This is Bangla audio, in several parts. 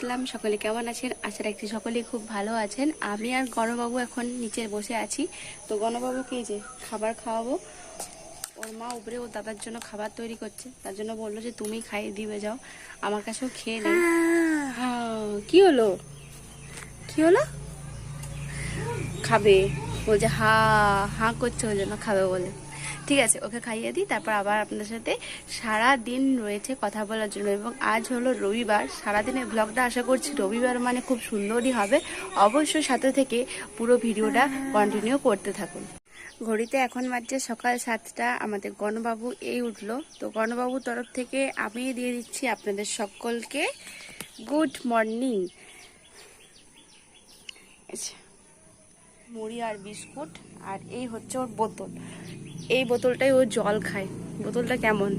দিলাম সকলে কেমন আছেন? আশা রাখছি সকলেই খুব ভালো আছেন। আমি আর গণবাবু এখন নিচে বসে আছি। তো গণবাবুকে যে খাবার খাওয়াবো। ওর মা উপরে ও দাদার জন্য খাবার তৈরি করছে। তার জন্য বলল যে তুমি খাইয়ে দিবে যাও। আমার কাছেও খেয়ে নেই। হ্যাঁ কি হলো? কি হলো? খাবে। বলছে হা হা করছে ওই জন্য খাবে বলে। ঠিক আছে, ওকে খাইয়ে দিই, তারপর আবার আপনাদের সাথে সারা দিন রয়েছে কথা বলার জন্য এবং আজ হলো রবিবার। সারাদিনের ব্লগটা আশা করছি রবিবার মানে খুব সুন্দরই হবে। অবশ্যই সাথে থেকে পুরো ভিডিওটা কন্টিনিউ করতে থাকুন। ঘড়িতে এখন বাজছে সকাল সাতটা, আমাদের গণবাবু এই উঠল। তো গণবাবুর তরফ থেকে আমি দিয়ে দিচ্ছি আপনাদের সকলকে গুড মর্নিং মুড়ি আর বিস্কুট, আর এই হচ্ছে ওর বোতল। এই বোতলটাই ও জল খায়। বোতলটা কেমন?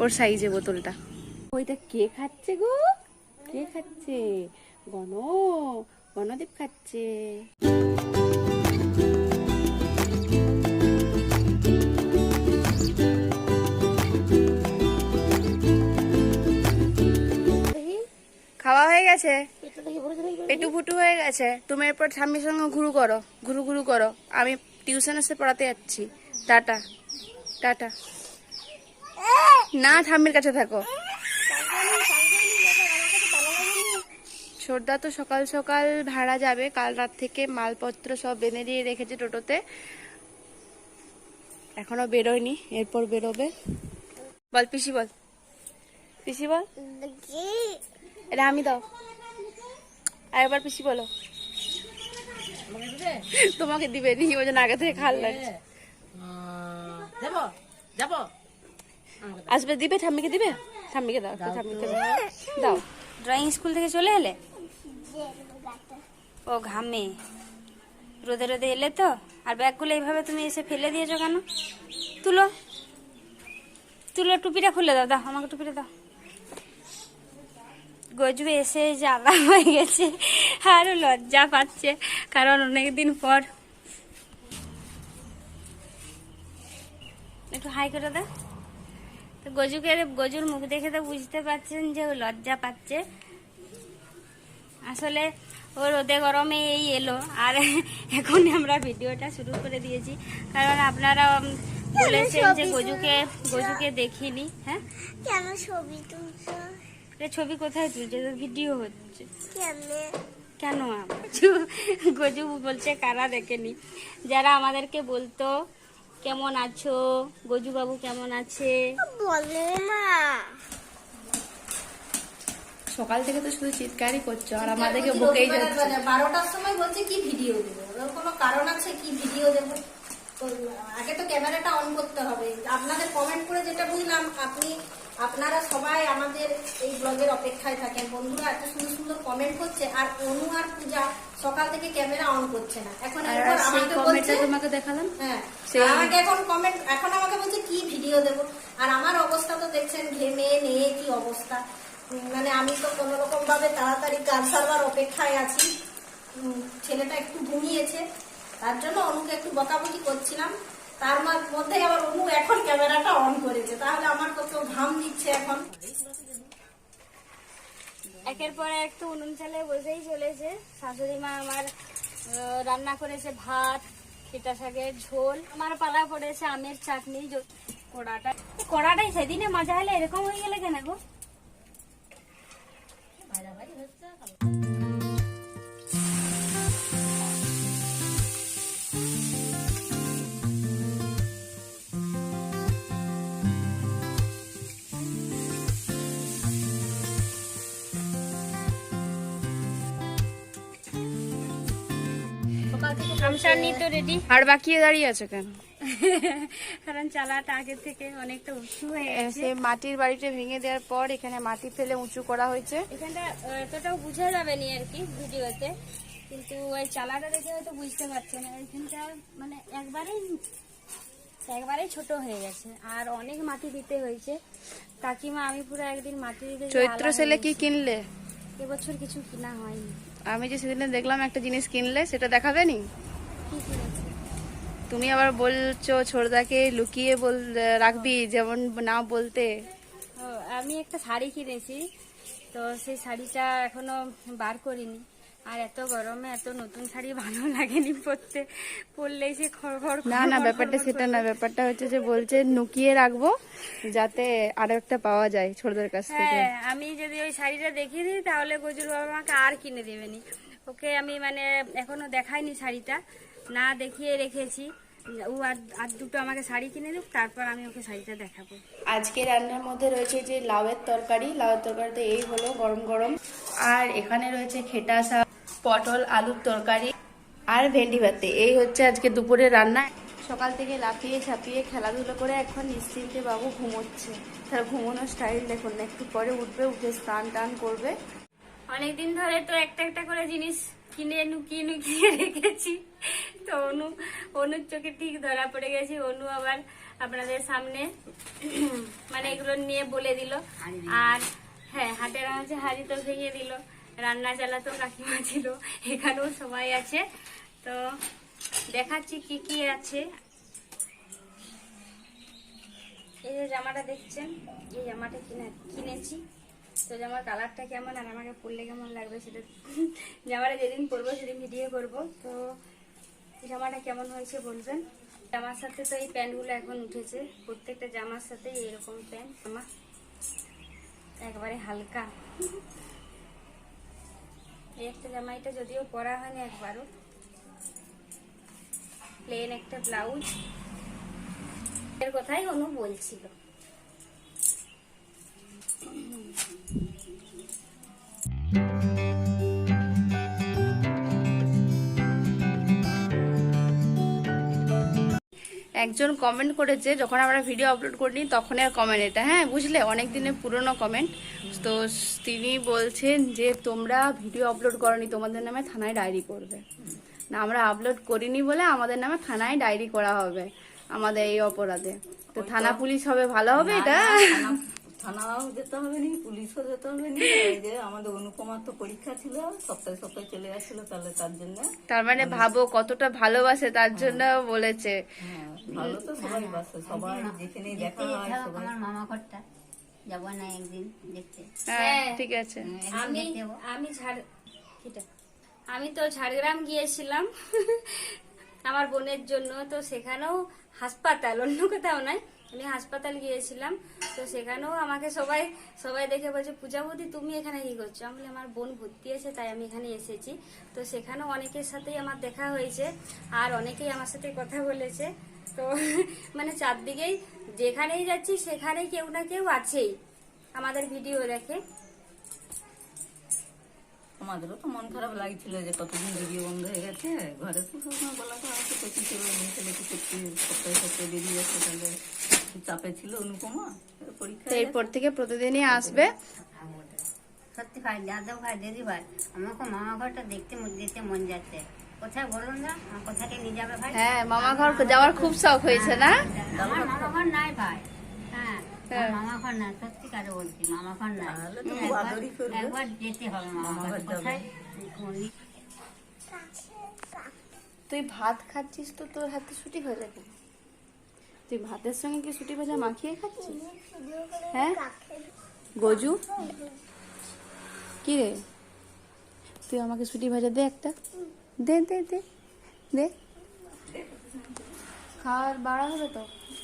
ওর সাইজে বোতলটা। ওইটা কে খাচ্ছে গো? কে খাচ্ছে? গণ, গণদীপ খাচ্ছে। খাওয়া হয়ে গেছে? পেটু ফুটু হয়ে গেছে? তুমি এরপর ঠাম্মির সঙ্গে ঘুরু করো। ঘুরু ঘুরু করো। আমি টিউশন এসে পড়াতে যাচ্ছি। Tata tata. না, ঠাম্মির কাছে থাকো। সর্দা তো সকাল সকাল ভাড়া যাবে, কাল রাত থেকে মালপত্র সব বেঁধে দিয়ে রেখেছে টোটোতে। এখনও বেরোয়নি, এরপর বেরোবে। বল, পিসি বল। পিসি বল। এটা আমি দাও। আর একবার পিসি বলো। তোমাকে দিবে নি, ওই জন্য আগে থেকে খাল লাগছে। যাব যাব। আসবে দিবে ঠাম্মিকে দিবে? ঠাম্মিকে দাও ঠাম্মিকে দাও। দাও। ড্রয়িং স্কুল থেকে চলে এলে? ও ঘামে। রোদে রোদে এলে তো? আর ব্যাগগুলো এইভাবে তুমি এসে ফেলে দিয়েছ কেন? তুলো। তুলো টুপিটা খুলে দাও দাও আমাকে টুপিটা দাও। গজবে এসে জ্বালা হয়ে গেছে আরও লজ্জা পাচ্ছে কারণ অনেকদিন পর একটু হাই করে দাও। তো গজুকে গজুর মুখ দেখে তো বুঝতে পারছেন যে ও লজ্জা পাচ্ছে। আসলে ও রোদে গরমে এই এলো। আর এখন আমরা ভিডিওটা শুরু করে দিয়েছি। কারণ আপনারা বলেছেন যে গজুকে গজুকে দেখিনি হ্যাঁ? কেন ছবি তুলছো? ছবি কোথায় তুলছে? তো ভিডিও হচ্ছে। কেন? গজু বলছে কারা দেখেনি? যারা আমাদেরকে বলতো কেমন আছো? গজু বাবু কেমন আছে? বলে মা। সকাল থেকে তো শুধু চিৎকারই করছ আর আমাদেরকে বকেই যাচ্ছে। বারোটার সময় বলছে কি ভিডিও দেবো। ওর কোনো কারণ আছে কি ভিডিও দেবো? আগে তো ক্যামেরাটা অন করতে হবে। আপনাদের কমেন্ট করে যেটা বুঝলাম আপনি আপনারা সবাই আমাদের এই ব্লগের অপেক্ষায় থাকেন। বন্ধুরা এত সুন্দর সুন্দর কমেন্ট করছে আর অনু আর পূজা সকাল থেকে ক্যামেরা অন করছে না। এখন আমাকে বলছে তোমাকে দেখালাম? হ্যাঁ আমাকে এখন কমেন্ট এখন আমাকে বলছে কি ভিডিও দেব? আর আমার অবস্থা তো দেখছেন ঘেমে নিয়ে কি অবস্থা। মানে আমি তো কোনো রকম ভাবে তাড়াতাড়ি কাজ সারবার অপেক্ষায় আছি। ছেলেটা একটু ঘুমিয়েছে। তার জন্য অনুকে একটু বকাবকি করছিলাম। তার মধ্যে আবার অনু এখন ক্যামেরাটা অন করেছে। তাহলে আমার কত ঘাম দিচ্ছে এখন। একের পর এক তো উনুন চালে বসেই চলেছে। শাশুড়ি মা আমার রান্না করেছে ভাত, খেটা শাকের ঝোল। আমার পালা পড়েছে আমের চাটনি কড়াটা। কড়াটাই সেদিনে মজা হলে এরকম হয়ে গেলে কেন গো? আর বাকি দাঁড়িয়ে আছে কেন? কারণ চালাটা আগে থেকে অনেকটা উঁচু হয়ে গেছে। মাটির বাড়িটা ভেঙে দেওয়ার পর এখানে মাটি ফেলে উঁচু করা হয়েছে। এখানটা এতটাও বোঝা যাবে নি আর কি ভিডিওতে। কিন্তু ওই চালাটা দেখে হয়তো বুঝতে পারছে না। এখানটা মানে একবারেই একবারেই ছোট হয়ে গেছে। আর অনেক মাটি দিতে হয়েছে। কাকিমা আমি পুরো একদিন মাটি দিতে চৈত্র সেলে কি কিনলে? এবছর কিছু কিনা হয়নি। আমি যে সেদিনে দেখলাম একটা জিনিস কিনলে সেটা দেখাবে নি? তুমি আবার বলছো ছোটদাকে লুকিয়ে বল রাখবি যেমন না বলতে। আমি একটা শাড়ি কিনেছি তো সেই শাড়িটা এখনও বার করিনি। আর এত গরমে এত নতুন শাড়ি ভালো লাগেনি পরতে। পরলেই সে খড় খড় না না ব্যাপারটা সেটা না ব্যাপারটা হচ্ছে যে বলছে লুকিয়ে রাখব যাতে আরও একটা পাওয়া যায় ছোটদের কাছ থেকে। হ্যাঁ আমি যদি ওই শাড়িটা দেখিয়ে দিই তাহলে গজুর বাবা আমাকে আর কিনে দেবেনি। ওকে আমি মানে এখনও দেখাইনি শাড়িটা না দেখিয়ে রেখেছি। ও আর আর দুটো আমাকে শাড়ি কিনে দেব তারপর আমি ওকে শাড়িটা দেখাবো। আজকে রান্নার মধ্যে রয়েছে যে লাউয়ের তরকারি লাউয়ের তরকারিতে এই হলো গরম গরম। আর এখানে রয়েছে খেটা শাক। পটল আলুর তরকারি আর ভেন্ডি ভাতে। এই হচ্ছে আজকে দুপুরে রান্না। সকাল থেকে লাফিয়ে ছাপিয়ে খেলাধুলো করে এখন নিশ্চিন্তে বাবু ঘুমোচ্ছে। তার ঘুমোনোর স্টাইল দেখুন না একটু পরে উঠবে উঠে স্নান টান করবে। অনেকদিন ধরে তো একটা একটা করে জিনিস কিনে লুকিয়ে লুকিয়ে রেখেছি। তো অনু অনুর চোখে ঠিক ধরা পড়ে গেছে। অনু আবার আপনাদের সামনে মানে এগুলো নিয়ে বলে দিল। আর হ্যাঁ হাতের মাঝে হাড়ি তো ভেঙে দিল। রান্না চালাতো কাকিমা ছিল, এখানেও সবাই আছে। তো দেখাচ্ছি কি কি আছে। এই যে জামাটা দেখছেন, এই জামাটা কিনে কিনেছি। তো জামার কালারটা কেমন আর আমাকে পরলে কেমন লাগবে সেটা জামাটা যেদিন পরবো সেদিন ভিডিও করব। তো জামাটা কেমন হয়েছে বলবেন? জামার সাথে তো এই প্যান্টগুলো এখন উঠেছে। প্রত্যেকটা জামার সাথে এরকম প্যান্ট, জামা। একবারে হালকা। এই একটা জামাইটা যদিও পরা হয়নি একবারও। প্লেন একটা ব্লাউজ এর কথাই অনু বলছিল। একজন কমেন্ট করেছে যখন আমরা ভিডিও আপলোড করিনি তখনের কমেন্ট এটা। হ্যাঁ বুঝলে? অনেক দিনের পুরনো কমেন্ট তো তিনি বলছেন যে তোমরা ভিডিও আপলোড করনি তোমাদের নামে থানায় ডায়েরি করবে। না আমরা আপলোড করিনি বলে আমাদের নামে থানায় ডায়েরি করা হবে আমাদের এই অপরাধে। তো থানা পুলিশ হবে ভালো হবে এটা? থানাও যেতে হবে নি পুলিশও যেতে হবে নি। এই যে আমাদের অনুপমার তো পরীক্ষা ছিল সপ্তাহে সপ্তাহে চলে আসছিল তাহলে তার জন্য। তার মানে ভাবো কতটা ভালোবাসে তার জন্য বলেছে। হ্যাঁ, ভালো তো সবাই বাসে সবাই যেখানেই দেখা হয় সবাই। আমার মামা ঘরটা। যাব না একদিন দেখতে। হ্যাঁ ঠিক আছে। আমি আমি ঝাড় আমি তো ঝাড়গ্রাম গিয়েছিলাম। আমার বোনের জন্য তো সেখানেও হাসপাতাল অন্য কোথাও নয় আমি হাসপাতাল গিয়েছিলাম, তো সেখানেও আমাকে সবাই সবাই দেখে বলছে পূজা বৌদি তুমি এখানে কি করছ? আমি আমার বোন ভর্তি আছে, তাই আমি এখানে এসেছি। তো সেখানেও অনেকের সাথেই আমার দেখা হয়েছে, আর অনেকেই আমার সাথে কথা বলেছে। তো মানে চারদিকেই যেখানেই যাচ্ছি, সেখানেই কেউ না কেউ আছেই, আমাদের ভিডিও দেখে। আমাদেরও তো মন খারাপ লাগছিল যে কতদিন ভিডিও বন্ধ হয়ে গেছে ঘরে তো সবসময় বলা তো আছে কোচিং ছিল ছেলে কি সত্যি সপ্তাহে সপ্তাহে বেরিয়ে যাচ্ছে তাহলে চাপে ছিল অনুপমা পরীক্ষা এরপর থেকে প্রতিদিনই আসবে। সত্যি ভাই দাদা ভাই দিদি ভাই আমাকে মামা ঘরটা দেখতে যেতে মন যাচ্ছে। কোথায় বলুন না কোথাকে নিয়ে যাবে ভাই? হ্যাঁ মামা ঘর যাওয়ার খুব শখ হয়েছে না? আমার মামা ঘর নাই ভাই। হ্যাঁ মামা ঘর না সত্যি বলছি মামা ঘর নাই তাহলে তো খুব একবার- আদরই করবে। একবার যেতে হবে মামা মামা ঘর ঘর কোথায়? তুই ভাত খাচ্ছিস তো? তোর হাতে ছুটি হয়ে যাবে তুই ভাতের সঙ্গে কি ছুটি ভাজা মাখিয়ে খাচ্ছিস? হ্যাঁ? গজু? কি রে? তুই আমাকে ছুটি ভাজা দে একটা। দে দে দে দে। খাওয়ার বাড়া হবে তো?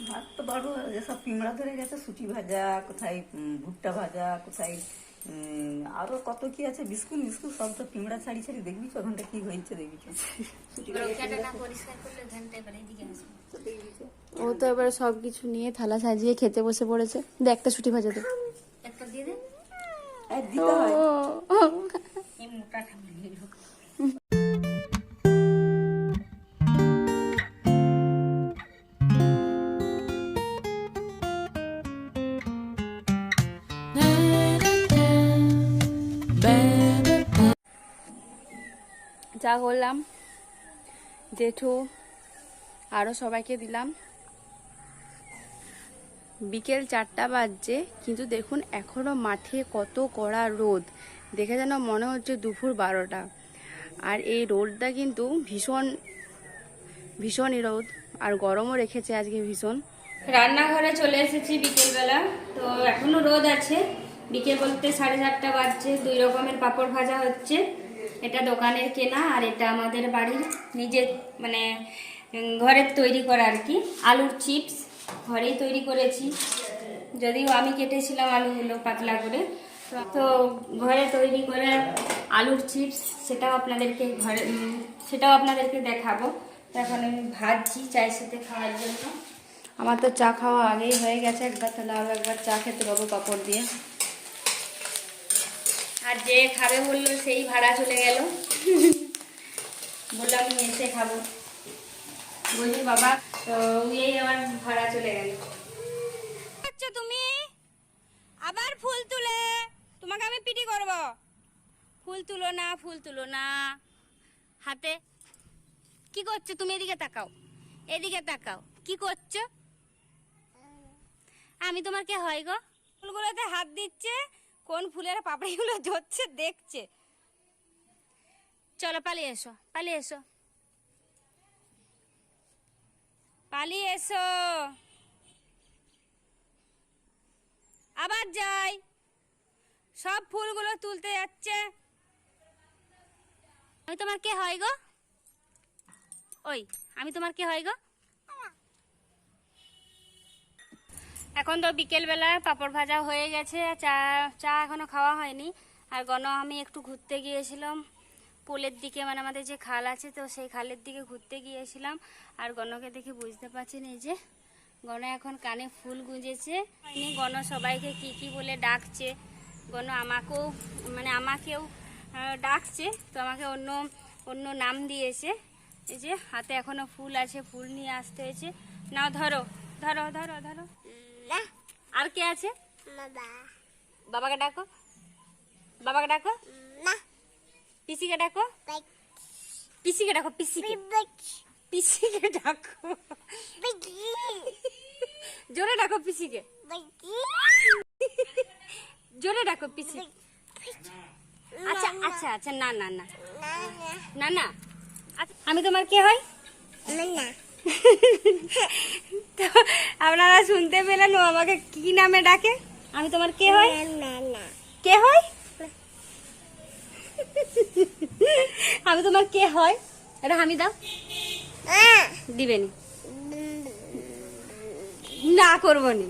ভাত তো বড় যেসব পিমড়া ধরে গেছে সুটি ভাজা কোথায় ভুট্টা ভাজা কোথায় আরও কত কি আছে বিস্কুট বিস্কুট সব তো পিমড়া ছাড়ি ছাড়ি দেখবি তো ওখানটা কি হয়েছে দেখবি ও তো এবার সব কিছু নিয়ে থালা সাজিয়ে খেতে বসে পড়েছে। দে একটা ছুটি ভাজা দে। একটা দিয়ে দে। আর দিতে হয়। ও, ও। এই মোটা যা করলাম জেঠু আরও সবাইকে দিলাম। বিকেল চারটা বাজছে, কিন্তু দেখুন এখনও মাঠে কত কড়া রোদ। দেখে যেন মনে হচ্ছে দুপুর বারোটা। আর এই রোদটা কিন্তু ভীষণ ভীষণই রোদ। আর গরমও রেখেছে আজকে ভীষণ। রান্নাঘরে চলে এসেছি বিকেলবেলা। তো এখনও রোদ আছে। বিকেল বলতে সাড়ে চারটা বাজছে। দুই রকমের পাঁপড় ভাজা হচ্ছে। এটা দোকানের কেনা আর এটা আমাদের বাড়ির নিজের মানে ঘরের তৈরি করা আর কি। আলুর চিপস ঘরেই তৈরি করেছি। যদিও আমি কেটেছিলাম আলুগুলো পাতলা করে। তো ঘরে তৈরি করে আলুর চিপস, সেটাও আপনাদেরকে ঘরে সেটাও আপনাদেরকে দেখাবো। তো এখন আমি ভাজছি চায়ের সাথে খাওয়ার জন্য। আমার তো চা খাওয়া আগেই হয়ে গেছে, একবার তাহলে আরও একবার চা খেতে পাবো কাপড় দিয়ে। আর যে খাবে বলল সেই ভাড়া চলে গেল। বললাম আমি এসে খাব। বলছি, বাবা, তো আমার ভাড়া চলে গেল। তুমি? আবার ফুল তুলে? তোমাকে আমি পিটি করব। ফুল তুলো না, ফুল তুলো না। হাতে। কি করছ তুমি? এদিকে তাকাও। এদিকে তাকাও। কি করছ? আমি তোমার কে হয় গো। ফুলগুলোতে হাত দিচ্ছে। কোন ফুলের পাপড়িগুলো ধরছে দেখছে। চলো পালিয়ে এসো পালিয়ে এসো। পালিয়ে এসো। আবার যাই। সব ফুলগুলো তুলতে যাচ্ছে। আমি তোমার কে হয় গো? ওই আমি তোমার কে হয় গো? এখন তো বিকেলবেলা পাঁপড় ভাজা হয়ে গেছে, চা চা এখনও খাওয়া হয়নি। আর গণ, আমি একটু ঘুরতে গিয়েছিলাম। পোলের দিকে মানে আমাদের যে খাল আছে, তো সেই খালের দিকে ঘুরতে গিয়েছিলাম। আর গণকে দেখে বুঝতে পারছি না যে, গণ এখন কানে ফুল গুঁজেছে। গণ সবাইকে কি কি বলে ডাকছে। গণ আমাকেও মানে আমাকেও ডাকছে। তো আমাকে অন্য অন্য নাম দিয়েছে। এই যে, হাতে এখনও ফুল আছে, ফুল নিয়ে আসতে হয়েছে। নাও, ধরো ধরো ধরো ধরো। না। আর কে আছে? বাবা। বাবাকে ডাকো। বাবাকে ডাকো। না। পিসিকে ডাকো। পিসিকে ডাকো পিসিকে। পিসিকে ডাকো। জোরে ডাকো পিসিকে। জোরে ডাকো পিসি আচ্ছা আচ্ছা আচ্ছা না না না। না না। আচ্ছা, আমি তোমার কে হয় না। তো আপনারা শুনতে পেলেন ও আমাকে কি নামে ডাকে? আমি তোমার কে হয় না না কে হয় আমি তোমার কে হয় এটা আমি দাও। দিবেনি। না করব নি।